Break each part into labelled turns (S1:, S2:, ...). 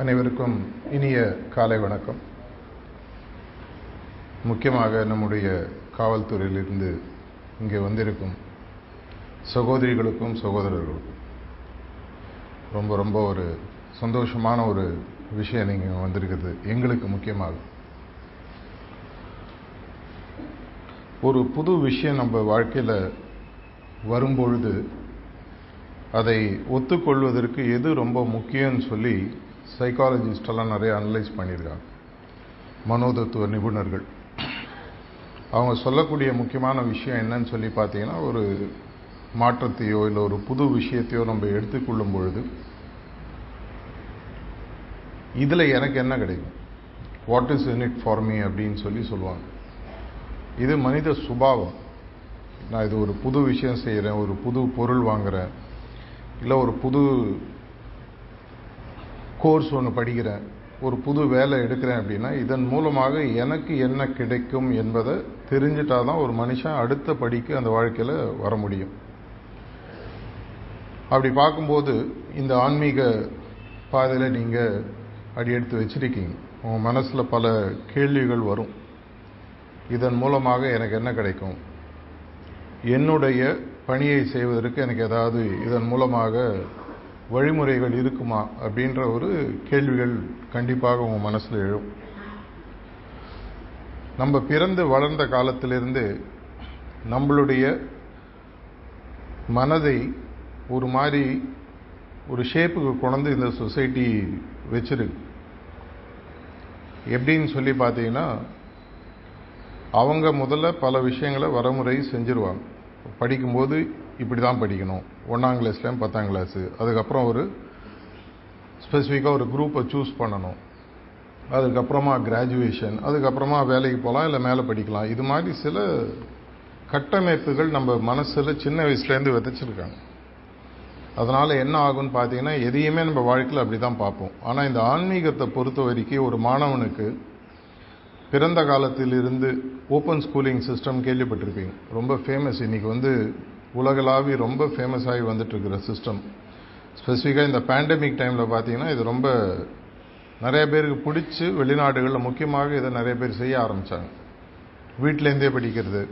S1: அனைவருக்கும் இனிய காலை வணக்கம். முக்கியமாக நம்முடைய காவல்துறையிலிருந்து இங்கே வந்திருக்கும் சகோதரிகளுக்கும் சகோதரர்களுக்கும் ரொம்ப ரொம்ப ஒரு சந்தோஷமான ஒரு விஷயம் நீங்கள் வந்திருக்குது எங்களுக்கு முக்கியமாக. ஒரு புது விஷயம் நம்ம வாழ்க்கையில் வரும்பொழுது அதை ஒத்துக்கொள்வதற்கு எது ரொம்ப முக்கியம்னு சொல்லி சைக்காலஜிஸ்டெல்லாம் நிறைய அனலைஸ் பண்ணியிருக்காங்க. மனோதத்துவ நிபுணர்கள். அவங்க சொல்லக்கூடிய முக்கியமான விஷயம் என்னன்னு சொல்லி பார்த்தீங்கன்னா ஒரு மாற்றத்தையோ இல்லை ஒரு புது விஷயத்தையோ நம்ம எடுத்துக்கொள்ளும் பொழுது இதில் எனக்கு என்ன கிடைக்கும்? What is in it for me அப்படின்னு சொல்லி சொல்லுவாங்க. இது மனித சுபாவம். நான் இது ஒரு புது விஷயம் செய்கிறேன் ஒரு புது பொருள் வாங்குகிறேன் இல்லை ஒரு புது கோர்ஸ் ஒன்று படிக்கிறேன் ஒரு புது வேலை எடுக்கிறேன் அப்படின்னா இதன் மூலமாக எனக்கு என்ன கிடைக்கும் என்பதை தெரிஞ்சிட்டா தான் ஒரு மனுஷன் அடுத்த படிக்கு அந்த வாழ்க்கையில் வர முடியும். அப்படி பார்க்கும்போது இந்த ஆன்மீக பாதையில் நீங்கள் அடி எடுத்து வச்சிருக்கீங்க. உங்கள் மனசில் பல கேள்விகள் வரும். இதன் மூலமாக எனக்கு என்ன கிடைக்கும்? என்னுடைய பணியை செய்வதற்கு எனக்கு ஏதாவது இதன் மூலமாக வழிமுறைகள் இருக்குமா அப்படின்ற ஒரு கேள்விகள் கண்டிப்பாக உங்கள் மனசில் எழும். நம்ம பிறந்து வளர்ந்த காலத்திலிருந்து நம்மளுடைய மனதை ஒரு மாதிரி ஒரு ஷேப்புக்கு கொண்டு இந்த சொசைட்டி வச்சிருக்கு. எப்படின்னு சொல்லி பார்த்தீங்கன்னா அவங்க முதல்ல பல விஷயங்களை வரமுறை செஞ்சிருவாங்க. படிக்கும்போது இப்படி தான் படிக்கணும். ஒன்றாம் கிளாஸ்லேயும் பத்தாம் கிளாஸு அதுக்கப்புறம் ஒரு ஸ்பெசிஃபிக்காக ஒரு குரூப்பை சூஸ் பண்ணணும். அதுக்கப்புறமா கிராஜுவேஷன் அதுக்கப்புறமா வேலைக்கு போகலாம் இல்லை மேலே படிக்கலாம். இது மாதிரி சில கட்டமைப்புகள் நம்ம மனசில் சின்ன வயசுலேருந்து விதைச்சிருக்காங்க. அதனால் என்ன ஆகும்னு பார்த்தீங்கன்னா எதையுமே நம்ம வாழ்க்கையில் அப்படி தான் பார்ப்போம். ஆனால் இந்த ஆன்மீகத்தை பொறுத்த வரைக்கும் ஒரு மாணவனுக்கு பிறந்த காலத்திலிருந்து ஓப்பன் ஸ்கூலிங் சிஸ்டம் கேள்விப்பட்டிருப்பீங்க. ரொம்ப ஃபேமஸ் இன்றைக்கி வந்து உலகளாவி ரொம்ப ஃபேமஸ் ஆகி வந்துட்டுருக்கிற சிஸ்டம் ஸ்பெசிஃபிக்காக இந்த பேண்டமிக் டைமில் பார்த்தீங்கன்னா இது ரொம்ப நிறைய பேருக்கு பிடிச்சி வெளிநாடுகளில் முக்கியமாக இதை நிறைய பேர் செய்ய ஆரம்பித்தாங்க வீட்டிலேருந்தே படிக்கிறது.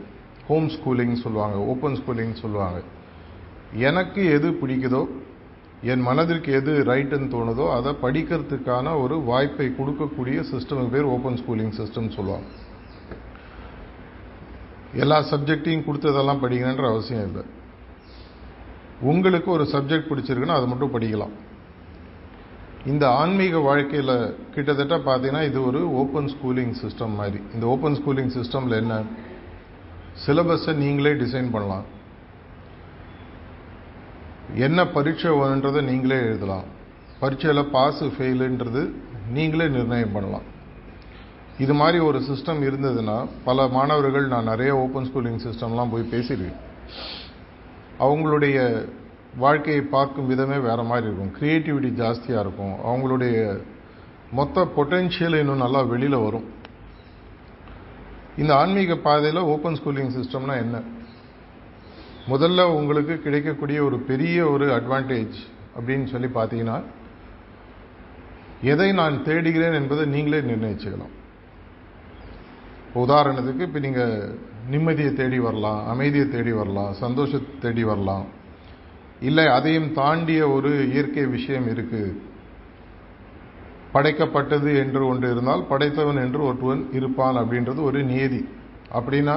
S1: ஹோம் ஸ்கூலிங் சொல்லுவாங்க ஓப்பன் ஸ்கூலிங் சொல்லுவாங்க. எனக்கு எது பிடிக்குதோ என் மனதிற்கு எது ரைட்டுன்னு தோணுதோ அதை படிக்கிறதுக்கான ஒரு வாய்ப்பை கொடுக்கக்கூடிய சிஸ்டமுக்கு பேர் ஓப்பன் ஸ்கூலிங் சிஸ்டம் சொல்லுவாங்க. எல்லா சப்ஜெக்டையும் கொடுத்ததெல்லாம் படிக்கணுன்ற அவசியம் இல்லை. உங்களுக்கு ஒரு சப்ஜெக்ட் பிடிச்சிருக்குன்னா அதை மட்டும் படிக்கலாம். இந்த ஆன்மீக வாழ்க்கையில் கிட்டத்தட்ட பார்த்தீங்கன்னா இது ஒரு ஓப்பன் ஸ்கூலிங் சிஸ்டம் மாதிரி. இந்த ஓப்பன் ஸ்கூலிங் சிஸ்டமில் என்ன? சிலபஸை நீங்களே டிசைன் பண்ணலாம். என்ன பரீட்சை வேணுன்றதை நீங்களே எழுதலாம். பரீட்சையில் பாஸு ஃபெயிலுன்றது நீங்களே நிர்ணயம் பண்ணலாம். இது மாதிரி ஒரு சிஸ்டம் இருந்ததுன்னா பல மாணவர்கள் நான் நிறைய ஓப்பன் ஸ்கூலிங் சிஸ்டம்லாம் போய் பேசியிருக்கேன் அவங்களுடைய வாழ்க்கையை பார்க்கும் விதமே வேறு மாதிரி இருக்கும். க்ரியேட்டிவிட்டி ஜாஸ்தியாக இருக்கும். அவங்களுடைய மொத்த பொட்டென்ஷியல் இன்னும் நல்லா வெளியில் வரும். இந்த ஆன்மீக பாதையில் ஓப்பன் ஸ்கூலிங் சிஸ்டம்னா என்ன? முதல்ல உங்களுக்கு கிடைக்கக்கூடிய ஒரு பெரிய ஒரு அட்வான்டேஜ் அப்படின்னு சொல்லி பார்த்தீங்கன்னா எதை நான் தேடுகிறேன் என்பதை நீங்களே நிர்ணயிச்சுக்கலாம். இப்போ உதாரணத்துக்கு இப்போ நீங்கள் நிம்மதியை தேடி வரலாம் அமைதியை தேடி வரலாம் சந்தோஷத்தை தேடி வரலாம். இல்லை அதையும் தாண்டிய ஒரு இயற்கை விஷயம் இருக்குது படைக்கப்பட்டது என்று ஒன்று இருந்தால் படைத்தவன் என்று ஒருவன் இருப்பான் அப்படின்றது ஒரு நியதி. அப்படின்னா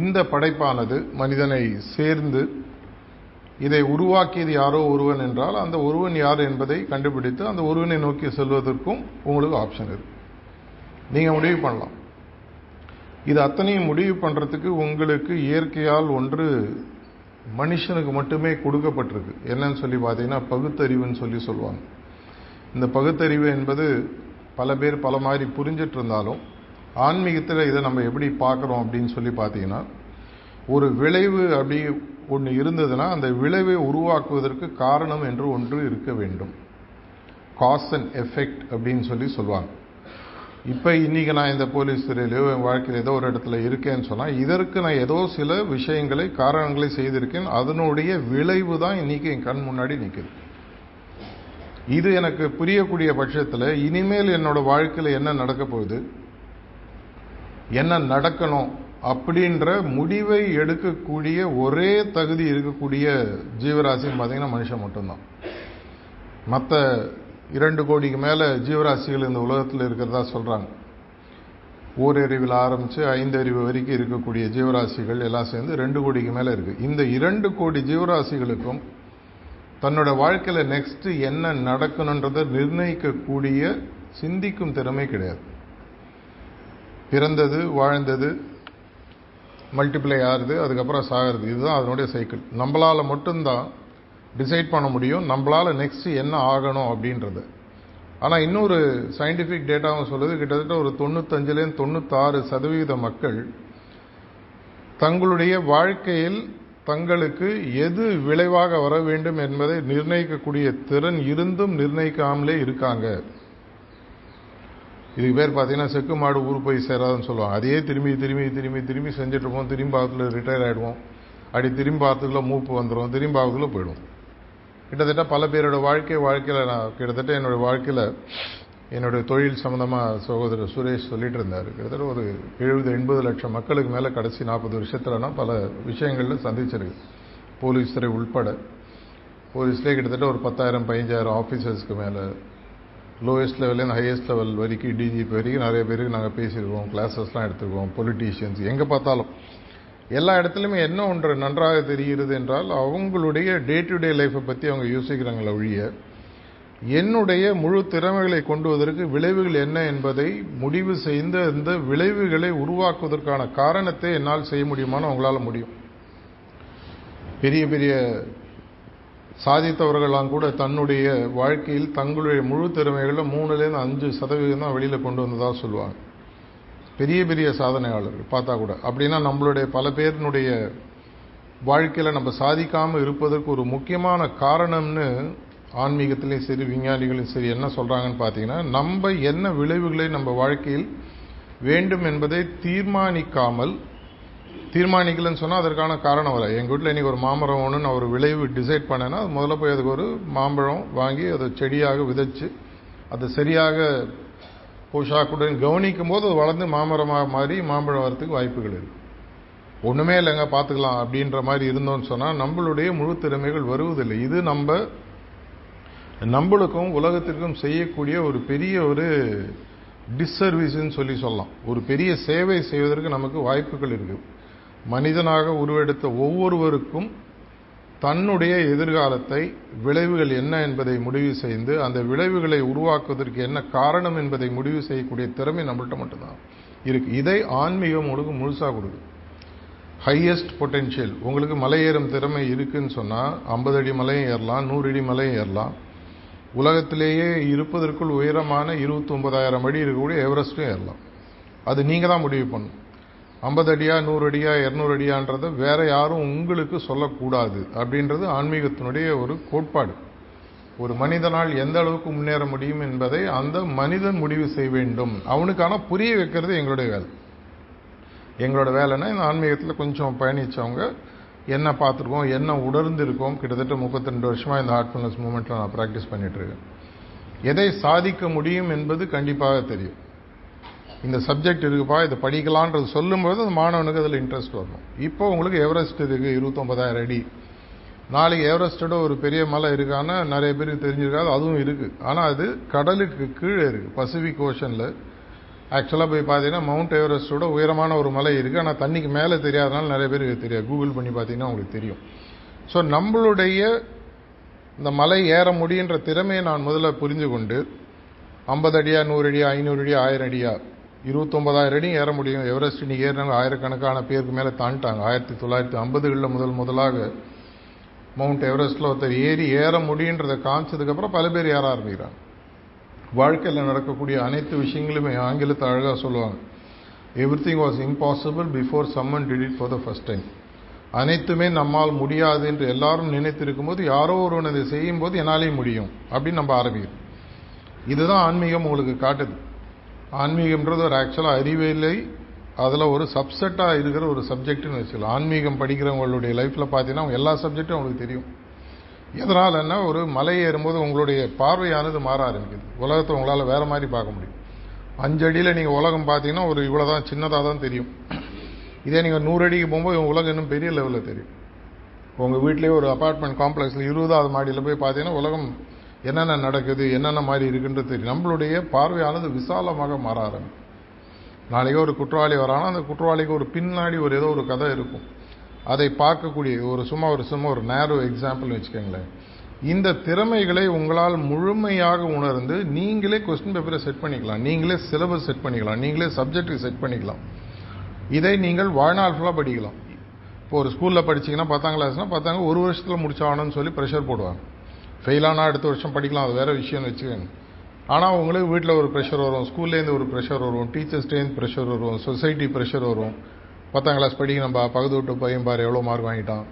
S1: இந்த படைப்பானது மனிதனை சேர்ந்து இதை உருவாக்கியது யாரோ ஒருவன் என்றால் அந்த ஒருவன் யார் என்பதை கண்டுபிடித்து அந்த ஒருவனை நோக்கி செல்வதற்கும் உங்களுக்கு ஆப்ஷன் இருக்கு. நீங்கள் முடிவு பண்ணலாம். இது அத்தனையும் முடிவு பண்ணுறதுக்கு உங்களுக்கு இயற்கையால் ஒன்று மனுஷனுக்கு மட்டுமே கொடுக்கப்பட்டிருக்கு. என்னன்னு சொல்லி பார்த்தீங்கன்னா பகுத்தறிவுன்னு சொல்லி சொல்லுவாங்க. இந்த பகுத்தறிவு என்பது பல பேர் பல மாதிரி புரிஞ்சிட்டு இருந்தாலும் ஆன்மீகத்தில் இதை நம்ம எப்படி பார்க்குறோம் அப்படின்னு சொல்லி பார்த்தீங்கன்னா ஒரு விளைவு அப்படி ஒன்று இருந்ததுன்னா அந்த விளைவை உருவாக்குவதற்கு காரணம் என்று ஒன்று இருக்க வேண்டும். காஸ் அண்ட் எஃபெக்ட் அப்படின்னு சொல்லி சொல்லுவாங்க. இப்போ இன்றைக்கி நான் இந்த போலீஸ் துறையிலையோ என் வாழ்க்கையில் ஏதோ ஒரு இடத்துல இருக்கேன்னு சொன்னால் இதற்கு நான் ஏதோ சில விஷயங்களை காரணங்களை செய்திருக்கேன். அதனுடைய விளைவு தான் இன்னைக்கு என் கண் முன்னாடி நிற்குது இது எனக்கு புரியக்கூடிய பட்சத்தில் இனிமேல் என்னோடய வாழ்க்கையில் என்ன நடக்க போகுது? என்ன நடக்கணும்? அப்படின்ற முடிவை எடுக்கக்கூடிய ஒரே தகுதி இருக்கக்கூடிய ஜீவராசின்னு பார்த்தீங்கன்னா மனுஷன் மட்டும்தான். மற்ற இரண்டு கோடிக்கு மேலே ஜீவராசிகள் இந்த உலகத்தில் இருக்கிறதா சொல்கிறாங்க ஓரறிவில் ஆரம்பித்து ஐந்து அறிவு வரைக்கும் இருக்கக்கூடிய ஜீவராசிகள் எல்லாம் சேர்ந்து ரெண்டு கோடிக்கு மேலே இருக்குது இந்த இரண்டு கோடி ஜீவராசிகளுக்கும் தன்னோட வாழ்க்கையில் நெக்ஸ்ட்டு என்ன நடக்கணுன்றதை நிர்ணயிக்கக்கூடிய சிந்திக்கும் திறமை கிடையாது. பிறந்தது வாழ்ந்தது மல்டிப்ளை ஆகுது அதுக்கப்புறம் சாகிறது இதுதான் அதனுடைய சைக்கிள் நம்மளால் மட்டும்தான் டிசைட் பண்ண முடியும். நம்மளால் நெக்ஸ்ட் என்ன ஆகணும் அப்படின்றது. ஆனால் இன்னொரு சயின்டிஃபிக் டேட்டாவும் சொல்லுது. கிட்டத்தட்ட ஒரு தொண்ணூத்தஞ்சுலேருந்து தொண்ணூத்தாறு சதவீத மக்கள் தங்களுடைய வாழ்க்கையில் தங்களுக்கு எது விளைவாக வர வேண்டும் என்பதை நிர்ணயிக்கக்கூடிய திறன் இருந்தும் நிர்ணயிக்காமலே இருக்காங்க. இதுக்கு பேர் பார்த்தீங்கன்னா செக்கு மாடு ஊர் போய் சேராதுன்னு சொல்லுவாங்க. அதையே திரும்பி திரும்பி திரும்பி திரும்பி செஞ்சுட்டு இருப்போம். திரும்பி ஆகத்துல ரிட்டையர் ஆகிடுவோம் அப்படி திரும்பி ஆகத்துக்குள்ள மூப்பு வந்துடும் திரும்பி ஆகத்துல போயிடும் கிட்டத்தட்ட பல பேரோட வாழ்க்கை வாழ்க்கையில் நான் கிட்டத்தட்ட என்னோடய வாழ்க்கையில் என்னுடைய தொழில் சம்மந்தமாக சகோதரர் சுரேஷ் சொல்லிட்டு இருந்தார். கிட்டத்தட்ட ஒரு எழுபது எண்பது லட்சம் மக்களுக்கு மேலே கடைசி நாற்பது வருஷத்துலனா பல விஷயங்களில் சந்திச்சிருக்கு போலீஸ் துறை உள்பட. போலீஸ்லேயே கிட்டத்தட்ட ஒரு பத்தாயிரம் பதினஞ்சாயிரம் ஆஃபீஸர்ஸ்க்கு மேலே. லோயஸ்ட் லெவல்லேருந்து ஹையஸ்ட் லெவல் வரைக்கும் டிஜிபி வரைக்கும் நிறைய பேருக்கு நாங்கள் பேசியிருக்கோம். கிளாஸஸ்லாம் எடுத்துருக்கோம். பொலிட்டீஷியன்ஸ் எங்கே பார்த்தாலும். எல்லா இடத்துலையுமே என்ன ஒன்று நன்றாக தெரிகிறது என்றால் அவங்களுடைய டே டு டே லைஃப்பை பற்றி அவங்க யோசிக்கிறாங்களே ஒழிய என்னுடைய முழு திறமைகளை கொண்டுவதற்கு விளைவுகள் என்ன என்பதை முடிவு செய்து அந்த விளைவுகளை உருவாக்குவதற்கான காரணத்தை என்னால் செய்ய முடியுமான்னு அவங்களால முடியும். பெரிய பெரிய சாதித்தவர்களாம் கூட தன்னுடைய வாழ்க்கையில் தங்களுடைய முழு திறமைகளில் மூணுலேருந்து அஞ்சு சதவீதம் தான் வெளியில் கொண்டு வந்ததாக சொல்லுவாங்க. பெரிய பெரிய சாதனையாளர்கள். பார்த்தா கூட. அப்படின்னா நம்மளுடைய பல பேரினுடைய வாழ்க்கையில் நம்ம சாதிக்காமல் இருப்பதற்கு ஒரு முக்கியமான காரணம்னு ஆன்மீகத்திலையும் சரி விஞ்ஞானிகளையும் சரி என்ன சொல்கிறாங்கன்னு பார்த்தீங்கன்னா நம்ம என்ன விளைவுகளை நம்ம வாழ்க்கையில் வேண்டும் என்பதை தீர்மானிக்காமல் தீர்மானிக்கலன்னு சொன்னால் அதற்கான காரணம் வர எங்கள் வீட்டில் இன்றைக்கி ஒரு மாமரம் ஒன்று நான் ஒரு விளைவு டிசைட் பண்ணேன்னா முதல்ல போய் அதுக்கு ஒரு மாம்பழம் வாங்கி அதை செடியாக விதைச்சு அதை சரியாக போஷாக்குடன் கவனிக்கும் போது அது வளர்ந்து மாமரமாக மாறி மாம்பழம் வரத்துக்கு வாய்ப்புகள் இருக்குது ஒன்றுமே இல்லைங்க பார்த்துக்கலாம் அப்படின்ற மாதிரி இருந்தோம்னு சொன்னால் நம்மளுடைய முழு திறமைகள் வருவதில்லை. இது நம்ம நம்மளுக்கும் உலகத்திற்கும் செய்யக்கூடிய ஒரு பெரிய ஒரு டிஸ்சர்வீஸ்ன்னு சொல்லி சொல்லலாம். ஒரு பெரிய சேவை செய்வதற்கு நமக்கு வாய்ப்புகள் இருக்குது மனிதனாக உருவெடுத்த ஒவ்வொருவருக்கும் தன்னுடைய எதிர்காலத்தை விளைவுகள் என்ன என்பதை முடிவு செய்து அந்த விளைவுகளை உருவாக்குவதற்கு என்ன காரணம் என்பதை முடிவு செய்யக்கூடிய திறமை நம்மள்கிட்ட மட்டும்தான் இருக்கு. இதை ஆன்மீகம் உங்களுக்கு முழுசாக கொடுக்குது. ஹையஸ்ட் பொட்டென்ஷியல் உங்களுக்கு மலை ஏறும் திறமை இருக்குன்னு சொன்னால் ஐம்பது அடி மலையும் ஏறலாம் நூறு அடி மலையும் ஏறலாம். உலகத்திலேயே இருப்பதற்குள் உயரமான இருபத்தொம்பதாயிரம் அடி இருக்கக்கூடிய எவரெஸ்ட்டும் ஏறலாம். அது நீங்கள் தான் முடிவு பண்ணும் ஐம்பது அடியா நூறு அடியா இரநூறு அடியான்றதை வேற யாரும் உங்களுக்கு சொல்லக்கூடாது அப்படின்றது ஆன்மீகத்தினுடைய ஒரு கோட்பாடு. ஒரு மனிதனால் எந்த அளவுக்கு முன்னேற முடியும் என்பதை அந்த மனிதன் முடிவு செய்ய வேண்டும். அவனுக்கான புரிய வைக்கிறது எங்களுடைய வேலை. எங்களோட வேலைன்னா இந்த ஆன்மீகத்தில் கொஞ்சம் பயணித்தவங்க என்ன பார்த்துருக்கோம் என்ன உணர்ந்து இருக்கோம் கிட்டத்தட்ட முப்பத்தி ரெண்டு வருஷமாக இந்த ஹார்ட்ஃபுல்னஸ் மூமெண்ட்டில் நான் ப்ராக்டிஸ் பண்ணிகிட்ருக்கேன் இருக்கேன். எதை சாதிக்க முடியும் என்பது கண்டிப்பாக தெரியும். இந்த சப்ஜெக்ட் இருக்குப்பா இதை படிக்கலான்றது சொல்லும்போது அந்த மாணவனுக்கு அதில் இன்ட்ரெஸ்ட் வரணும். இப்போ உங்களுக்கு எவரெஸ்ட் இருக்குது இருபத்தொம்பதாயிரம் அடி. நாளைக்கு எவரெஸ்டோட ஒரு பெரிய மலை இருக்கான்னா நிறைய பேருக்கு தெரிஞ்சிருக்காது அதுவும் இருக்குது ஆனால் அது கடலுக்கு கீழே இருக்குது பசிபிக் ஓஷனில் ஆக்சுவலாக போய் பார்த்தீங்கன்னா மவுண்ட் எவரெஸ்டோட உயரமான ஒரு மலை இருக்குது ஆனால் தண்ணிக்கு மேலே தெரியாதனால நிறைய பேருக்கு தெரியாது. கூகுள் பண்ணி பார்த்தீங்கன்னா உங்களுக்கு தெரியும். ஸோ நம்மளுடைய இந்த மலை ஏற முடியுன்ற திறமையை நான் முதல்ல புரிஞ்சு கொண்டு ஐம்பது அடியா நூறு அடியா ஐநூறு அடியா ஆயிரம் அடியா இருபத்தொம்பதாயிரம் அடியும் ஏற முடியும். எவரெஸ்ட் இன்னைக்கு ஏறினவங்க ஆயிரக்கணக்கான பேருக்கு மேலே தாண்டிட்டாங்க. ஆயிரத்தி தொள்ளாயிரத்தி ஐம்பதுகளில் முதல் முதலாக மவுண்ட் எவரெஸ்ட்டில் ஒருத்தர் ஏறி ஏற முடியுன்றதை காமிச்சதுக்கப்புறம் பல பேர் ஏற ஆரம்பிக்கிறாங்க. வாழ்க்கையில் நடக்கக்கூடிய அனைத்து விஷயங்களுமே ஆங்கிலத்தை அழகாக சொல்லுவாங்க. Everything was impossible before someone did it for the first time அனைத்துமே நம்மால் முடியாது என்று எல்லாரும் நினைத்திருக்கும் போது யாரோ ஒருவன் அதை செய்யும்போது என்னாலேயும் முடியும் அப்படின்னு நம்ம ஆரம்பிக்கிறோம். இதுதான் ஆன்மீகம் உங்களுக்கு காட்டுது. ஆன்மீகம்ன்றது ஒரு ஆக்சுவலாக அறிவியலை அதில் ஒரு சப்செட்டாக இருக்கிற ஒரு சப்ஜெக்ட்னு வச்சுக்கலாம் ஆன்மீகம் படிக்கிறவங்களுடைய லைஃப்பில் பார்த்தீங்கன்னா அவங்க எல்லா சப்ஜெக்டும் அவங்களுக்கு தெரியும். எதனாலன்னா ஒரு மலை ஏறும்போது உங்களுடைய பார்வையானது மாற ஆரம்பிக்குது. உலகத்தை உங்களால் வேறு மாதிரி பார்க்க முடியும். அஞ்சடியில் நீங்கள் உலகம் பார்த்தீங்கன்னா ஒரு இவ்வளோ தான் சின்னதாக தான் தெரியும். இதே நீங்கள் நூறு அடிக்கு போகும்போது உலகம் இன்னும் பெரிய லெவலில் தெரியும். உங்கள் வீட்லேயே ஒரு அப்பார்ட்மெண்ட் காம்ப்ளெக்ஸில் இருபதாவது மாடியில் போய் பார்த்தீங்கன்னா உலகம் என்னென்ன நடக்குது என்னென்ன மாதிரி இருக்குன்றது தெரியும். நம்மளுடைய பார்வையானது விசாலமாக மாற ஆரம்பிக்கும். நாளைக்கு ஒரு குற்றவாளி வரானா அந்த குற்றவாளிக்கு ஒரு பின்னாடி ஒரு ஏதோ ஒரு கதை இருக்கும். அதை பார்க்கக்கூடிய ஒரு சும்மா ஒரு சும்மா ஒரு நேரோ எக்ஸாம்பிள் வச்சுக்கோங்களேன். இந்த திறமைகளை உங்களால் முழுமையாக உணர்ந்து நீங்களே கொஸ்டின் பேப்பரை செட் பண்ணிக்கலாம். நீங்களே சிலபஸ் செட் பண்ணிக்கலாம். நீங்களே சப்ஜெக்ட் செட் பண்ணிக்கலாம். இதை நீங்கள் வாழ்நாள் ஃபுல்லாக படிக்கலாம். இப்போ ஒரு ஸ்கூலில் படிச்சீங்கன்னா பத்தாம் கிளாஸ்னால் பத்தாங்க ஒரு வருஷத்தில் முடிச்சாகணும்னு சொல்லி ப்ரெஷர் போடுவாங்க. ஃபெயிலானா அடுத்த வருஷம் படிக்கலாம் அது வேறு விஷயம்னு வச்சுக்கோங்க. ஆனால் உங்களுக்கு வீட்டில் ஒரு ப்ரெஷர் வரும் ஸ்கூல்லேருந்து ஒரு ப்ரெஷர் வரும் டீச்சர்ஸ்டேருந்து ப்ரெஷர் வரும் சொசைட்டி ப்ரெஷர் வரும். பத்தாம் கிளாஸ் படிக்க நம்ம விட்டு பையன் பாரு எவ்வளோ மார்க் வாங்கிட்டான்.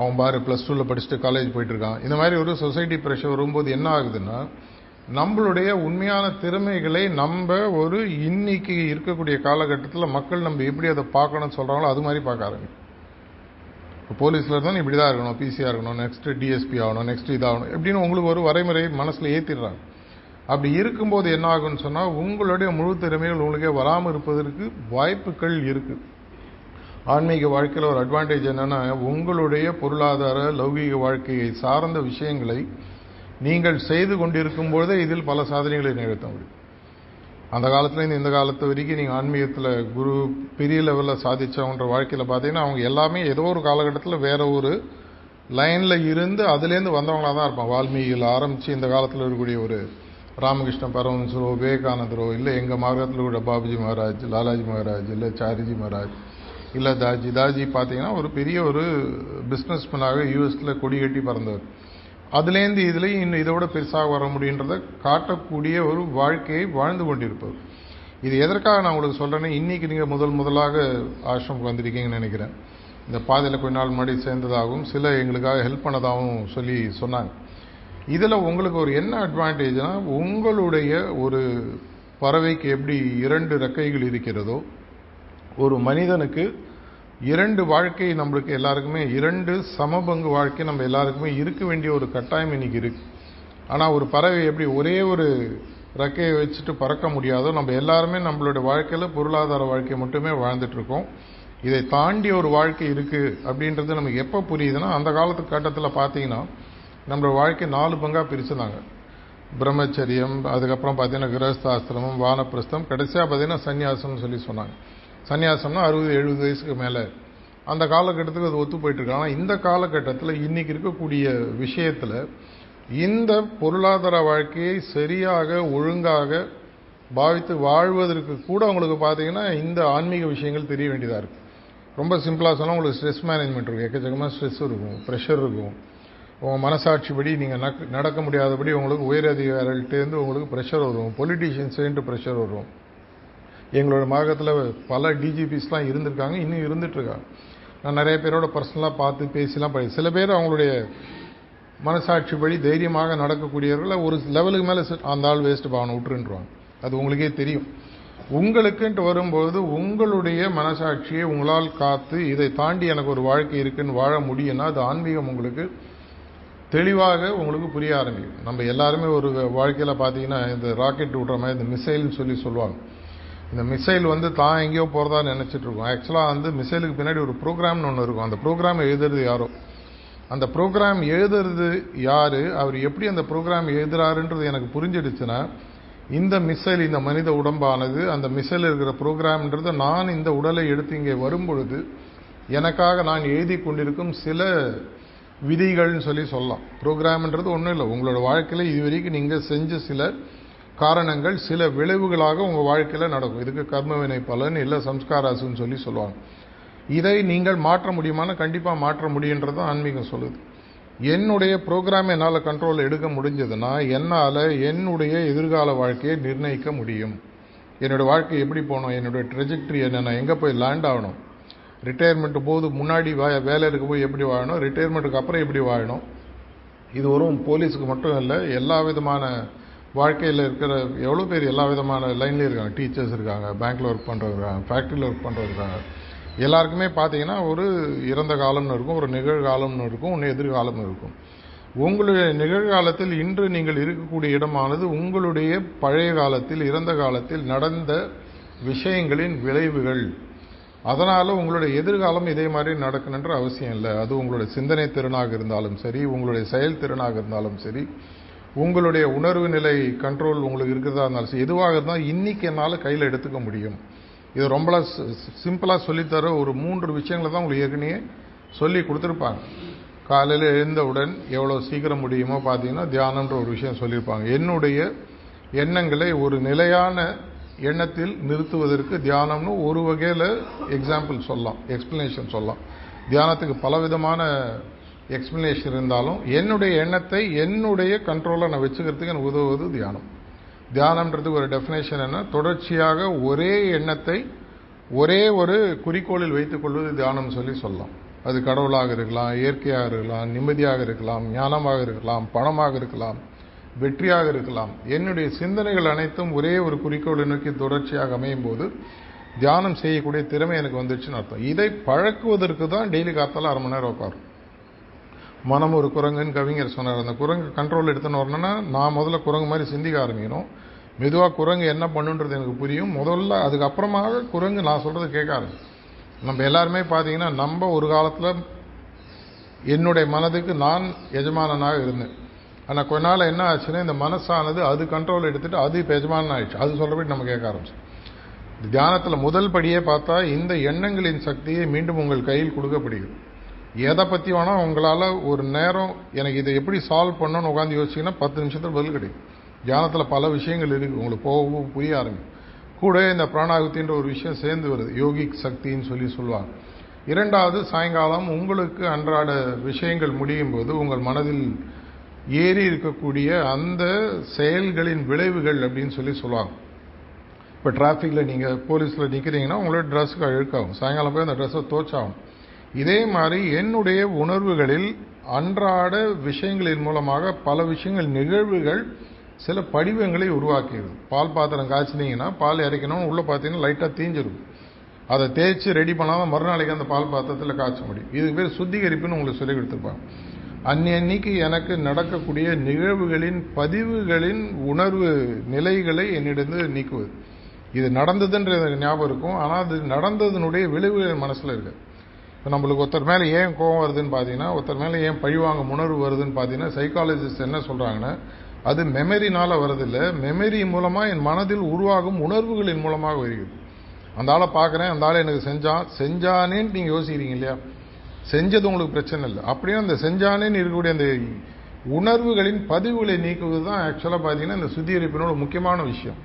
S1: அவன் பாரு ப்ளஸ் டூவில் படிச்சுட்டு காலேஜ் போயிட்டுருக்கான். இந்த மாதிரி ஒரு சொசைட்டி ப்ரெஷர் வரும்போது என்ன ஆகுதுன்னா நம்மளுடைய உண்மையான திறமைகளை நம்ம ஒரு இன்னைக்கு இருக்கக்கூடிய காலகட்டத்தில் மக்கள் நம்ம எப்படி அதை பார்க்கணும்னு சொல்கிறாங்களோ அது மாதிரி பார்க்க ஆரம்பிக்கும். இப்போ போலீஸில் இருந்தால் இப்படி தான் இருக்கணும். பிசியாக இருக்கணும் நெக்ஸ்ட்டு டிஎஸ்பி ஆகணும். நெக்ஸ்ட் இதாகணும். எப்படின்னு உங்களுக்கு ஒரு வரைமுறை மனசில் ஏற்றிடுறாங்க அப்படி இருக்கும்போது என்ன ஆகும்னு சொன்னால் உங்களுடைய முழு திறமைகள் உங்களுக்கே வராமல் இருப்பதற்கு வாய்ப்புகள் இருக்குது ஆன்மீக வாழ்க்கையில் ஒரு அட்வான்டேஜ் என்னென்னா உங்களுடைய பொருளாதார லௌகீக வாழ்க்கையை சார்ந்த விஷயங்களை நீங்கள் செய்து கொண்டிருக்கும் பொழுதே இதில் பல சாதனைகளை நிகழ்த்த முடியும். அந்த காலத்துலேருந்து இந்த காலத்து வரைக்கும் நீங்கள் ஆன்மீகத்தில் குரு பெரிய லெவலில் சாதித்தவன்ற வாழ்க்கையில் பார்த்தீங்கன்னா அவங்க எல்லாமே ஏதோ ஒரு காலகட்டத்தில் வேறு ஒரு லைனில் இருந்து அதுலேருந்து வந்தவங்களாக தான் இருப்பான் வால்மீகியில் ஆரம்பித்து இந்த காலத்தில் இருக்கக்கூடிய ஒரு ராமகிருஷ்ண பரமஹம்சரோ விவேகானந்தரோ இல்லை எங்கள் மார்க்கத்தில் கூட பாபுஜி மகாராஜ் லாலாஜி மகாராஜ் இல்லை சாரிஜி மகாராஜ் இல்லை தாஜி. தாஜி பார்த்தீங்கன்னா ஒரு பெரிய ஒரு பிஸ்னஸ்மேனாக யூஎஸில் கொடி கட்டி பறந்தவர். அதுலேருந்து இதுலேயும் இன்னும் இதை விட பெருசாக வர முடியுன்றதை காட்டக்கூடிய ஒரு வாழ்க்கையை வாழ்ந்து கொண்டிருப்பது இது எதற்காக நான் உங்களுக்கு சொல்கிறேன்னா இன்றைக்கி நீங்கள் முதல் முதலாக ஆசிரமக்கு வந்திருக்கீங்கன்னு நினைக்கிறேன். இந்த பாதையில் கொஞ்ச நாள் முன்னாடி சேர்ந்ததாகவும் சில எங்களுக்காக ஹெல்ப் பண்ணதாகவும் சொல்லி சொன்னாங்க. இதில் உங்களுக்கு ஒரு என்ன அட்வான்டேஜ்னால் உங்களுடைய ஒரு பறவைக்கு எப்படி இரண்டு ரெக்கைகள் இருக்கிறதோ ஒரு மனிதனுக்கு இரண்டு வாழ்க்கை நம்மளுக்கு எல்லாருக்குமே இரண்டு சமபங்கு வாழ்க்கை நம்ம எல்லாருக்குமே இருக்க வேண்டிய ஒரு கட்டாயம் இன்றைக்கி இருக்கு. ஆனால் ஒரு பறவை எப்படி ஒரே ஒரு ரெக்கையை வச்சுட்டு பறக்க முடியாதோ நம்ம எல்லாருமே நம்மளோட வாழ்க்கையில் பொருளாதார வாழ்க்கை மட்டுமே வாழ்ந்துட்டுருக்கோம் இதை தாண்டி ஒரு வாழ்க்கை இருக்குது அப்படின்றது நமக்கு எப்போ புரியுதுன்னா அந்த காலத்து கட்டத்தில் பார்த்தீங்கன்னா நம்மளோட வாழ்க்கை நாலு பங்காக பிரிச்சுனாங்க பிரம்மச்சரியம் அதுக்கப்புறம் பார்த்தீங்கன்னா கிரகஸ்தாசிரமம் வானப்பிரஸ்தம் கடைசியாக பார்த்தீங்கன்னா சன்னியாசம்னு சொல்லி சொன்னாங்க. சன்னியாசம்னா அறுபது எழுபது வயசுக்கு மேலே. அந்த காலகட்டத்துக்கு அது ஒத்து போயிட்டு இருக்கு. ஆனால் இந்த காலகட்டத்தில் இன்னைக்கு இருக்கக்கூடிய விஷயத்தில் இந்த பொருளாதார வாழ்க்கையை சரியாக ஒழுங்காக பாவித்து வாழ்வதற்கு கூட உங்களுக்கு பார்த்தீங்கன்னா இந்த ஆன்மீக விஷயங்கள் தெரிய வேண்டியதாக இருக்குது ரொம்ப சிம்பிளாக சொன்னால் உங்களுக்கு ஸ்ட்ரெஸ் மேனேஜ்மெண்ட் இருக்கும். எக்கச்சக்கமாக ஸ்ட்ரெஸ் இருக்கும் ப்ரெஷர் இருக்கும். உங்கள் மனசாட்சிப்படி நீங்கள் நடக்க முடியாதபடி உங்களுக்கு உயர் அதிகாரிகிட்டேருந்து உங்களுக்கு ப்ரெஷர் வரும். பொலிட்டீஷியன்ஸ்லேருந்து ப்ரெஷர் வரும். எங்களோட மார்க்கத்தில் பல டிஜிபிஸ்லாம் இருந்திருக்காங்க இன்னும் இருந்துகிட்ருக்காங்க நான் நிறைய பேரோட பர்சனலாக பார்த்து பேசிலாம் படி சில பேர் அவங்களுடைய மனசாட்சிப்படி தைரியமாக நடக்கக்கூடியவர்களை ஒரு லெவலுக்கு மேலே அந்த ஆள் வேஸ்ட் பாவனை விட்டுருன்றாங்க அது உங்களுக்கே தெரியும். உங்களுக்குன்ட்டு வரும்போது உங்களுடைய மனசாட்சியை உங்களால் காத்து இதை தாண்டி எனக்கு ஒரு வாழ்க்கை இருக்குன்னு வாழ முடியும்னா அது ஆன்மீகம் உங்களுக்கு தெளிவாக உங்களுக்கு புரிய ஆரம்பிக்கும். நம்ம எல்லாருமே ஒரு வாழ்க்கையில் பார்த்தீங்கன்னா இந்த ராக்கெட் விட்ற மாதிரி இந்த மிசைல்னு சொல்லி சொல்லுவாங்க. இந்த மிசைல் வந்து தான் எங்கேயோ போகிறதா நினச்சிட்டு இருக்கோம். ஆக்சுவலாக வந்து மிசைலுக்கு பின்னாடி ஒரு ப்ரோக்ராம்னு ஒன்று இருக்கும். அந்த ப்ரோக்ராம் எழுதுறது யாரோ? அந்த ப்ரோக்ராம் எழுதுறது யாரு? அவர் எப்படி அந்த ப்ரோக்ராம் எழுதுறாருன்றது எனக்கு புரிஞ்சிடுச்சுன்னா இந்த மிசைல் இந்த மனித உடம்பானது அந்த மிசைல் இருக்கிற ப்ரோக்ராம்ன்றது நான் இந்த உடலை எடுத்து இங்கே வரும்பொழுது எனக்காக நான் எழுதி கொண்டிருக்கும் சில விதிகள்னு சொல்லி சொல்லலாம். ப்ரோக்ராம்ன்றது ஒன்றும் இல்லை. உங்களோட வாழ்க்கையில் இது வரைக்கும் நீங்கள் செஞ்ச சில காரணங்கள் சில விளைவுகளாக உங்கள் வாழ்க்கையில் நடக்கும். இதுக்கு கர்மவினை பலன் இல்லை சம்ஸ்காராசுன்னு சொல்லி சொல்லுவாங்க. இதை நீங்கள் மாற்ற முடியுமானா கண்டிப்பாக மாற்ற முடியுன்றது ஆன்மீகம் சொல்லுது. என்னுடைய ப்ரோக்ராம் என்னால் கண்ட்ரோல் எடுக்க முடிஞ்சதுன்னா என்னால் என்னுடைய எதிர்கால வாழ்க்கையை நிர்ணயிக்க முடியும். என்னுடைய வாழ்க்கை எப்படி போகணும்? என்னுடைய ட்ரெஜெக்ட்ரி என்ன நான் எங்கே போய் லேண்ட் ஆகணும்? ரிட்டையர்மெண்ட் போது முன்னாடி வேலை இருக்க போய் எப்படி வாழணும்? ரிட்டையர்மெண்ட்டுக்கு அப்புறம் எப்படி வாழணும்? இது வரும் போலீஸுக்கு மட்டும் இல்லை எல்லா விதமான வாழ்க்கையில் இருக்கிற எவ்வளோ பேர் எல்லா விதமான லைன்லேயும் இருக்காங்க. டீச்சர்ஸ் இருக்காங்க பேங்க்கில் ஒர்க் பண்ணுறவங்க இருக்காங்க ஃபேக்ட்ரியில் ஒர்க் பண்ணுறவங்க இருக்காங்க. எல்லாருக்குமே பார்த்தீங்கன்னா ஒரு இறந்த காலம்னு இருக்கும் ஒரு நிகழ்காலம்னு இருக்கும் ஒன்று எதிர்காலம்னு இருக்கும். உங்களுடைய நிகழ்காலத்தில் இன்று நீங்கள் இருக்கக்கூடிய இடமானது உங்களுடைய பழைய காலத்தில் இறந்த காலத்தில் நடந்த விஷயங்களின் விளைவுகள். அதனால் உங்களுடைய எதிர்காலம் இதே மாதிரி நடக்கணுன்ற அவசியம் இல்லை. அது உங்களுடைய சிந்தனை திறனாக இருந்தாலும் சரி உங்களுடைய செயல் திறனாக இருந்தாலும் சரி உங்களுடைய உணர்வு நிலை கண்ட்ரோல் உங்களுக்கு இருக்கிறதா இருந்தாலும் சரி எதுவாக இருந்தாலும் இன்னைக்கு என்னால் கையில் எடுத்துக்க முடியும். இது ரொம்ப சிம்பிளாக சொல்லித்தர ஒரு மூன்று விஷயங்களை தான் உங்களுக்கு ஏற்கனவே சொல்லி கொடுத்துருப்பாங்க. காலையில் எழுந்தவுடன் எவ்வளோ சீக்கிரம் முடியுமோ பார்த்தீங்கன்னா தியானம்ன்ற ஒரு விஷயம் சொல்லியிருப்பாங்க. என்னுடைய எண்ணங்களை ஒரு நிலையான எண்ணத்தில் நிறுத்துவதற்கு தியானம்னு ஒரு வகையில் எக்ஸாம்பிள் சொல்லலாம் எக்ஸ்பிளனேஷன் சொல்லலாம். தியானத்துக்கு பலவிதமான எக்ஸ்பிளனேஷன் இருந்தாலும் என்னுடைய எண்ணத்தை என்னுடைய கண்ட்ரோலில் நான் வச்சுக்கிறதுக்கு எனக்கு உதவுவது தியானம். தியானம்ன்றதுக்கு ஒரு டெஃபினேஷன் என்ன? தொடர்ச்சியாக ஒரே எண்ணத்தை ஒரே ஒரு குறிக்கோளில் வைத்துக்கொள்வது தியானம்னு தியானம் சொல்லி சொல்லலாம். அது கடவுளாக இருக்கலாம் இயற்கையாக இருக்கலாம் நிம்மதியாக இருக்கலாம் ஞானமாக இருக்கலாம் பணமாக இருக்கலாம் வெற்றியாக இருக்கலாம். என்னுடைய சிந்தனைகள் அனைத்தும் ஒரே ஒரு குறிக்கோளை நோக்கி தொடர்ச்சியாக அமையும் போது தியானம் செய்யக்கூடிய திறமை எனக்கு வந்துடுச்சுன்னு அர்த்தம். இதை பழக்குவதற்கு தான் டெய்லி காத்தால அரை மணி நேரம் உட்காரும். மனம் ஒரு குரங்குன்னு கவிஞர் சொன்னார். அந்த குரங்கு கண்ட்ரோல் எடுத்துன்னு வரணும்னா நான் முதல்ல குரங்கு மாதிரி சிந்திக்க ஆரம்பிக்கணும். மெதுவாக குரங்கு என்ன பண்ணுன்றது எனக்கு புரியும். முதல்ல அதுக்கப்புறமாக குரங்கு நான் சொல்கிறது கேட்க ஆரம்பிக்கும். நம்ம எல்லாருமே பார்த்தீங்கன்னா நம்ம ஒரு காலத்தில் என்னுடைய மனதுக்கு நான் எஜமானனாக இருந்தேன். ஆனால் கொஞ்ச நாள் என்ன ஆச்சுன்னா இந்த மனசானது அது கண்ட்ரோல் எடுத்துகிட்டு அது இப்போ எஜமானன் ஆயிடுச்சு. அது சொல்கிறபடி நம்ம கேட்க ஆரம்பிச்சோம். தியானத்தில் முதல் படியே பார்த்தா இந்த எண்ணங்களின் சக்தியை மீண்டும் உங்கள் கையில் கொடுக்கப்படுகிறது. எதை பற்றி வேணால் உங்களால் ஒரு நேரம் எனக்கு இதை எப்படி சால்வ் பண்ணணும்னு உட்காந்து யோசிச்சிங்கன்னா பத்து நிமிஷத்தில் பதில் கிடைக்கும். தியானத்தில் பல விஷயங்கள் இருக்குது உங்களுக்கு போக போக புரிய ஆரம்பிக்கும். கூட இந்த பிராணாகுத்தின்ற ஒரு விஷயம் சேர்ந்து வருது. யோகிக் சக்தின்னு சொல்லி சொல்லுவாங்க. இரண்டாவது சாயங்காலம் உங்களுக்கு அன்றாட விஷயங்கள் முடியும் போது உங்கள் மனதில் ஏறி இருக்கக்கூடிய அந்த செயல்களின் விளைவுகள் அப்படின்னு சொல்லி சொல்லுவாங்க. இப்போ டிராஃபிக்கில் நீங்கள் போலீஸில் நிற்கிறீங்கன்னா உங்களோட ட்ரெஸ்ஸுக்கு அழுக்காகும். சாயங்காலம் போய் அந்த ட்ரெஸ்ஸை தோச்சாகும் இதே மாதிரி என்னுடைய உணர்வுகளில் அன்றாட விஷயங்களின் மூலமாக பல விஷயங்கள் நிகழ்வுகள் சில படிவங்களை உருவாக்கிடுது பால் பாத்திரம் காய்ச்சினீங்கன்னா பால் இறைக்கணும்னு உள்ளே பார்த்தீங்கன்னா லைட்டாக தீஞ்சிருக்கும் அதை தேய்ச்சி ரெடி பண்ணாத மறுநாளைக்கு அந்த பால் பாத்திரத்தில் காய்ச்ச முடியும். இதுக்கு பேர் சுத்திகரிப்புன்னு உங்களுக்கு சொல்லி கொடுத்துருப்பாங்க. அன்னன்னைக்கு எனக்கு நடக்கக்கூடிய நிகழ்வுகளின் பதிவுகளின் உணர்வு நிலைகளை என்னிடந்து நீக்குவது. இது நடந்ததுன்றது எனக்கு ஞாபகம் இருக்கும். ஆனால் அது நடந்ததுனுடைய விளைவுகள் மனசில் இருக்குது இப்போ நம்மளுக்கு ஒருத்தர் மேலே ஏன் கோவம் வருதுன்னு பார்த்தீங்கன்னா ஒருத்தர் மேலே ஏன் பழிவாங்க உணர்வு வருதுன்னு பார்த்தீங்கன்னா சைக்காலஜிஸ்ட் என்ன சொல்கிறாங்கன்னா அது மெமரினால் வரதில்லை மெமரி மூலமாக என் மனதில் உருவாகும் உணர்வுகளின் மூலமாக வருகிறது. அந்த ஆளை பார்க்குறேன் அந்த ஆளை எனக்கு செஞ்சான் செஞ்சானேன்னு நீங்கள் யோசிக்கிறீங்க இல்லையா? செஞ்சது உங்களுக்கு பிரச்சனை இல்லை. அப்படியே அந்த செஞ்சானேன்னு இருக்கக்கூடிய அந்த உணர்வுகளின் பதிவுகளை நீக்குவது தான் ஆக்சுவலாக பார்த்தீங்கன்னா இந்த சுத்திகரிப்பினோட முக்கியமான விஷயம்.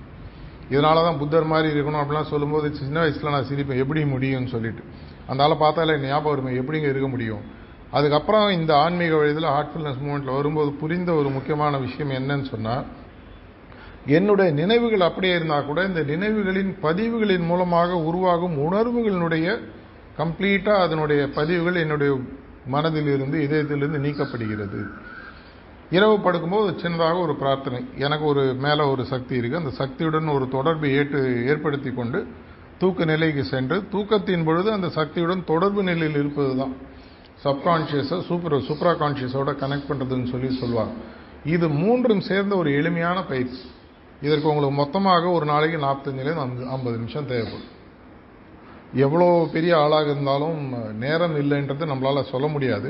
S1: இதனால தான் புத்தர் மாதிரி இருக்கணும் அப்படிலாம் சொல்லும்போது சின்ன வயசில் நான் சிரிப்பேன் எப்படி முடியும்னு சொல்லிட்டு. அந்த ஆளை பார்த்தாலே ஞாபகம் வருமே எப்படிங்க இருக்க முடியும்? அதுக்கப்புறம் இந்த ஆன்மீக வழியில் ஹார்ட்ஃபுல்னஸ் மூமெண்ட்டில் வரும்போது புரிந்த ஒரு முக்கியமான விஷயம் என்னன்னு சொன்னால் என்னுடைய நினைவுகள் அப்படியே இருந்தால் கூட இந்த நினைவுகளின் பதிவுகளின் மூலமாக உருவாகும் உணர்வுகளினுடைய கம்ப்ளீட்டாக அதனுடைய பதிவுகள் என்னுடைய மனதில் இருந்து இதயத்திலிருந்து நீக்கப்படுகிறது. இரவு படுக்கும்போது சின்னதாக ஒரு பிரார்த்தனை. எனக்கு ஒரு மேலே ஒரு சக்தி இருக்குது அந்த சக்தியுடன் ஒரு தொடர்பு ஏற்று ஏற்படுத்தி கொண்டு தூக்க நிலைக்கு சென்று தூக்கத்தின் பொழுது அந்த சக்தியுடன் தொடர்பு நிலையில் இருப்பது தான் சப்கான்ஷியஸை சூப்பர் சூப்ரா கான்ஷியஸோட கனெக்ட் பண்ணுறதுன்னு சொல்லி சொல்லுவாங்க இது மூன்றும் சேர்ந்த ஒரு எளிமையான பயிற்சி. இதற்கு உங்களுக்கு மொத்தமாக ஒரு நாளைக்கு நாற்பத்தஞ்சிலேருந்து ஐம்பது நிமிஷம் தேவைப்படும். எவ்வளோ பெரிய ஆளாக இருந்தாலும் நேரம் இல்லைன்றது நம்மளால் சொல்ல முடியாது.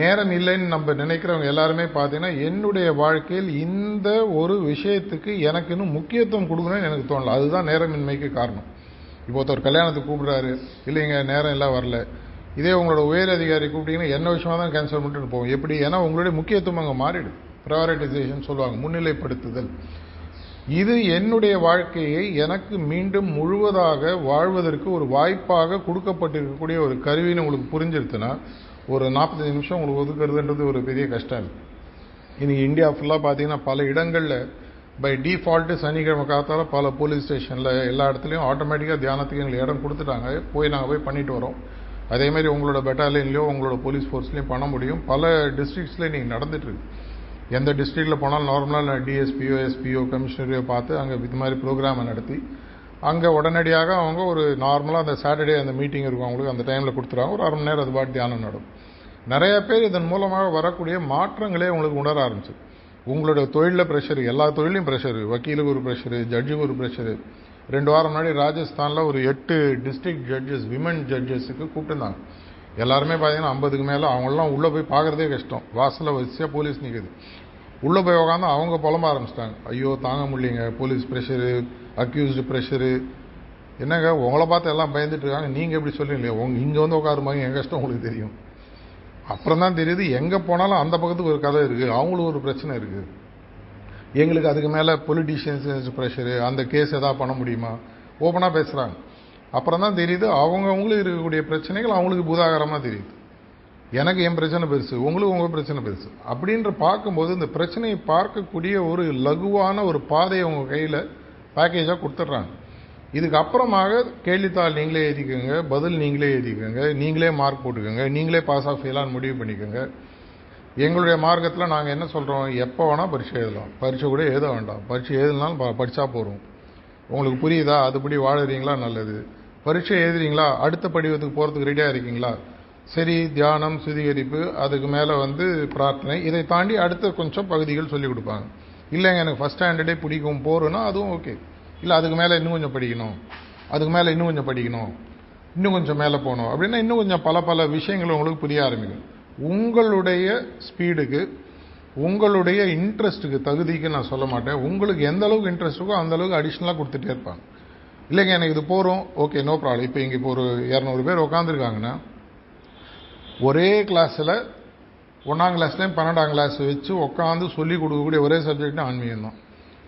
S1: நேரம் இல்லைன்னு நம்ம நினைக்கிறவங்க எல்லாருமே பார்த்தீங்கன்னா என்னுடைய வாழ்க்கையில் இந்த ஒரு விஷயத்துக்கு எனக்கு இன்னும் முக்கியத்துவம் கொடுக்கணும்னு எனக்கு தோணல. அதுதான் நேரமின்மைக்கு காரணம். இப்போ ஒருத்தர் கல்யாணத்துக்கு கூப்பிடுறாரு இல்லைங்க நேரம் எல்லாம் வரல. இதே உங்களோட உயர் அதிகாரி கூப்பிட்டீங்கன்னா என்ன விஷயமா தான் கேன்சல் பண்ணிட்டு போவோம். எப்படி? ஏன்னா உங்களுடைய முக்கியத்துவம் அங்கே மாறிடும். ப்ரையாரிட்டைசேஷன் சொல்லுவாங்க முன்னிலைப்படுத்துதல். இது என்னுடைய வாழ்க்கையை எனக்கு மீண்டும் முழுவதாக வாழ்வதற்கு ஒரு வாய்ப்பாக கொடுக்கப்பட்டிருக்கக்கூடிய ஒரு கருவின்னு உங்களுக்கு புரிஞ்சிருச்சுன்னா ஒரு நாற்பத்தஞ்சு நிமிஷம் உங்களுக்கு ஒதுக்குறதுன்றது ஒரு பெரிய கஷ்டம். இல்லை இன்னைக்கு இந்தியா ஃபுல்லாக பார்த்தீங்கன்னா பல இடங்களில் பை டிஃபால்ட்டு சனிக்கிழமை காத்தால பல போலீஸ் ஸ்டேஷனில் எல்லா இடத்துலையும் ஆட்டோமேட்டிக்காக தியானத்துக்கு எங்களுக்கு இடம் கொடுத்துட்டாங்க. போய் நாங்கள் போய் பண்ணிட்டு வரோம். அதே மாதிரி உங்களோட பெட்டாலியன்லேயோ உங்களோட போலீஸ் ஃபோர்ஸ்லையும் பண்ண முடியும். பல டிஸ்ட்ரிக்ஸ்லேயும் நீங்கள் நடந்துட்டுருக்கு எந்த டிஸ்ட்ரிக்டில் போனாலும் நார்மலாக டிஎஸ்பியோ எஸ்பியோ கமிஷனரையோ பார்த்து அங்கே இது மாதிரி ப்ரோக்ராமை நடத்தி அங்கே உடனடியாக அவங்க ஒரு நார்மலாக அந்த சாட்டர்டே அந்த மீட்டிங் இருக்கும். அவங்களுக்கு அந்த டைமில் கொடுத்துருவாங்க ஒரு அரை மணி நேரம் அது பாட்டு தியானம் நடக்கும். நிறைய பேர் இதன் மூலமாக வரக்கூடிய மாற்றங்களே உங்களுக்கு உணர ஆரம்பிச்சு உங்களுடைய தொழிலில் ப்ரெஷர் எல்லா தொழிலையும் ப்ரெஷர் வக்கீலுக்கு ஒரு ப்ரெஷரு ஜட்ஜுக்கு ஒரு ப்ரெஷரு ரெண்டு வாரம் முன்னாடி ராஜஸ்தானில் ஒரு எட்டு டிஸ்ட்ரிக்ட் ஜட்ஜஸ் விமன் ஜட்ஜஸுக்கு கூப்பிட்டுருந்தாங்க. எல்லாருமே பார்த்தீங்கன்னா ஐம்பதுக்கு மேலே அவங்களாம் உள்ளே போய் பார்க்குறதே கஷ்டம். வாசலில் வரிசையாக போலீஸ் நிற்குது உள்ளே போய் உட்காந்து அவங்க புலம்ப ஆரம்பிச்சிட்டாங்க. ஐயோ தாங்க முடியலைங்க. போலீஸ் ப்ரெஷரு அக்யூஸ்டு ப்ரெஷரு என்னங்க உங்களை பார்த்து எல்லாம் பயந்துட்டு இருக்காங்க. நீங்கள் எப்படி சொல்றீங்களே உங்க இங்கே வந்து உட்காருமாங்க என் கஷ்டம் உங்களுக்கு தெரியும்? அப்புறம் தான் தெரியுது எங்கே போனாலும் அந்த பக்கத்துக்கு ஒரு கதை இருக்குது அவங்களுக்கு ஒரு பிரச்சனை இருக்குது எங்களுக்கு அதுக்கு மேலே பொலிட்டீஷியன்ஸ் ப்ரெஷரு அந்த கேஸ் எதாவது பண்ண முடியுமா? ஓப்பனாக பேசுகிறாங்க அப்புறம் தான் தெரியுது அவங்கவுங்களுக்கு இருக்கக்கூடிய பிரச்சனைகள் அவங்களுக்கு பூதாகரமாக தெரியுது. எனக்கு என் பிரச்சனை பெருசு உங்களுக்கு உங்கள் பிரச்சனை பெருசு. அப்படின்ற பார்க்கும்போது இந்த பிரச்சனையை பார்க்கக்கூடிய ஒரு லகுவான ஒரு பாதையை உங்கள் கையில் பேக்கேஜாக கொடுத்துட்றாங்க. இதுக்கு அப்புறமாக கேள்வித்தாள் நீங்களே எழுதிக்கோங்க பதில் நீங்களே எழுதிக்கோங்க நீங்களே மார்க் போட்டுக்கோங்க நீங்களே பாஸ் ஆஃப் ஃபெயிலான்னு முடிவு பண்ணிக்கோங்க. எங்களுடைய மார்க்கத்தில் நாங்கள் என்ன சொல்கிறோம் எப்போ வேணால் பரீட்சை எழுதலாம். பரீட்சை கூட எழுத வேண்டாம். பரீட்சை எழுதினாலும் படித்தா போகிறோம் உங்களுக்கு புரியுதா? அதுபடி வாழுறீங்களா? நல்லது. பரீட்சை எழுதுறீங்களா? அடுத்த படிவத்துக்கு போகிறதுக்கு ரெடியாக இருக்கீங்களா? சரி தியானம் சுதிகரிப்பு அதுக்கு மேலே வந்து பிரார்த்தனை. இதை தாண்டி அடுத்த கொஞ்சம் பகுதிகள் சொல்லிக் கொடுப்பாங்க. இல்லைங்க எனக்கு ஃபஸ்ட் ஸ்டாண்டர்டே பிடிக்கும் போகிறோன்னா அதுவும் ஓகே இல்லை அதுக்கு மேலே இன்னும் கொஞ்சம் படிக்கணும். அதுக்கு மேலே இன்னும் கொஞ்சம் படிக்கணும். இன்னும் கொஞ்சம் மேலே போகணும். அப்படின்னா இன்னும் கொஞ்சம் பல பல விஷயங்கள் உங்களுக்கு புரிய ஆரம்பிக்கும். உங்களுடைய ஸ்பீடுக்கு உங்களுடைய இன்ட்ரெஸ்ட்டுக்கு தகுதிக்கு நான் சொல்ல மாட்டேன். உங்களுக்கு எந்த அளவுக்கு இன்ட்ரெஸ்ட் இருக்கோ அந்த அளவுக்கு அடிஷ்னலாக கொடுத்துட்டே இருப்பாங்க. இல்லைங்க எனக்கு இது போகிறோம் ஓகே நோ ப்ராப்ளம் இப்போ இங்கே இப்போ ஒரு இரநூறு பேர் உட்காந்துருக்காங்கன்னா ஒரே கிளாஸில் ஒன்றாம் கிளாஸ்லேயும் பன்னெண்டாம் கிளாஸ் வச்சு உட்காந்து சொல்லிக் கொடுக்கக்கூடிய ஒரே சப்ஜெக்ட்னா ஆன்மீகம் தான்.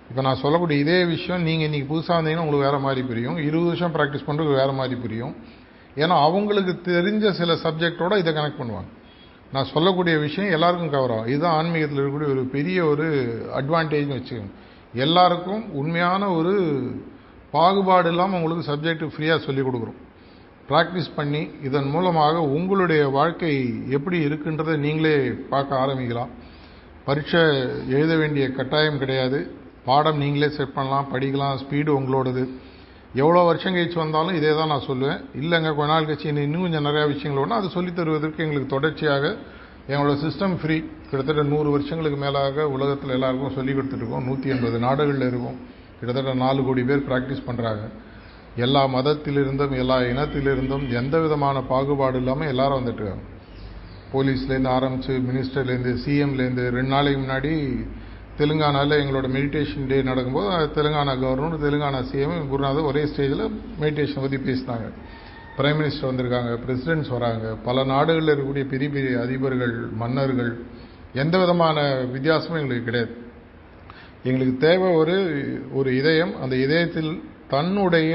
S1: இப்போ நான் சொல்லக்கூடிய இதே விஷயம் நீங்கள் இன்றைக்கி புதுசாக வந்தீங்கன்னா உங்களுக்கு வேறு மாதிரி புரியும். இருபது வருஷம் ப்ராக்டிஸ் பண்ணுறதுக்கு வேறு மாதிரி புரியும். ஏன்னா அவங்களுக்கு தெரிஞ்ச சில சப்ஜெக்டோடு இதை கனெக்ட் பண்ணுவாங்க. நான் சொல்லக்கூடிய விஷயம் எல்லாருக்கும் கவர் ஆகும். இதுதான் ஆன்மீகத்தில் இருக்கக்கூடிய ஒரு பெரிய ஒரு அட்வான்டேஜ்னு வச்சுக்கோங்க. எல்லாருக்கும் உண்மையான ஒரு பாகுபாடு இல்லாமல் உங்களுக்கு சப்ஜெக்ட் ஃப்ரீயாக சொல்லிக் கொடுக்குறோம். ப்ராக்டிஸ் பண்ணி இதன் மூலமாக உங்களுடைய வாழ்க்கை எப்படி இருக்குன்றதை நீங்களே பார்க்க ஆரம்பிக்கலாம். பரீட்சை எழுத வேண்டிய கட்டாயம் கிடையாது. பாடம் நீங்களே செட் பண்ணலாம் படிக்கலாம் ஸ்பீடு உங்களோடது. எவ்வளோ வருஷம் கழிச்சு வந்தாலும் இதே தான் நான் சொல்லுவேன். இல்லைங்க கொஞ்ச நாள் கழிச்சு இன்னும் கொஞ்சம் நிறையா விஷயங்கள் அது சொல்லித் தருவதற்கு எங்களுக்கு தொடர்ச்சியாக எங்களோட சிஸ்டம் ஃப்ரீ கிட்டத்தட்ட நூறு வருஷங்களுக்கு மேலாக உலகத்தில் எல்லாருக்கும் சொல்லிக் கொடுத்துருக்கோம் நூற்றி எண்பது நாடுகளில் இருக்கும். கிட்டத்தட்ட நாலு கோடி பேர் ப்ராக்டிஸ் பண்ணுறாங்க எல்லா மதத்திலிருந்தும் எல்லா இனத்திலிருந்தும் எந்த விதமான பாகுபாடு இல்லாமல் எல்லாரும் வந்துட்டுருக்காங்க போலீஸ்லேருந்து ஆரம்பித்து மினிஸ்டர்லேருந்து சிஎம்லேருந்து ரெண்டு நாளைக்கு முன்னாடி தெலுங்கானாவில் எங்களோட மெடிடேஷன் டே நடக்கும்போது தெலுங்கானா கவர்னர் தெலுங்கானா சிஎம் குருநாதர் ஒரே ஸ்டேஜில் மெடிடேஷன் பற்றி பேசினாங்க. பிரைம் மினிஸ்டர் வந்திருக்காங்க பிரசிடென்ட்ஸ் வராங்க. பல நாடுகளில் இருக்கக்கூடிய பெரிய பெரிய அதிபர்கள் மன்னர்கள் எந்த விதமான வித்தியாசமும் எங்களுக்கு கிடையாது. எங்களுக்கு தேவை ஒரு ஒரு இதயம் அந்த இதயத்தில் தன்னுடைய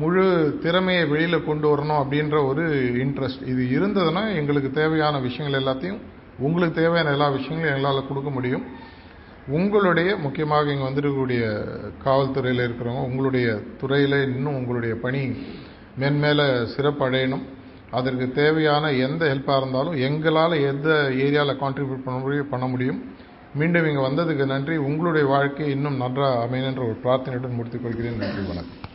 S1: முழு திறமையை வெளியில் கொண்டு வரணும் அப்படின்ற ஒரு இன்ட்ரெஸ்ட் இது இருந்ததுன்னா எங்களுக்கு தேவையான விஷயங்கள் எல்லாத்தையும் உங்களுக்கு தேவையான எல்லா விஷயங்களும் எங்களால் கொடுக்க முடியும். உங்களுடைய முக்கியமாக இங்கே வந்திருக்கக்கூடிய காவல்துறையில் இருக்கிறவங்க உங்களுடைய துறையில் இன்னும் உங்களுடைய பணி மென்மேலே சிறப்படையணும். அதற்கு தேவையான எந்த ஹெல்ப்பாக இருந்தாலும் எங்களால் எந்த ஏரியாவில் கான்ட்ரிபியூட் பண்ண முடியும் பண்ண முடியும். மீண்டும் இங்கே வந்ததுக்கு நன்றி. உங்களுடைய வாழ்க்கை இன்னும் நன்றாக அமையணுன்ற ஒரு பிரார்த்தனையுடன் முடித்துக் கொள்கிறேன். நன்றி வணக்கம்.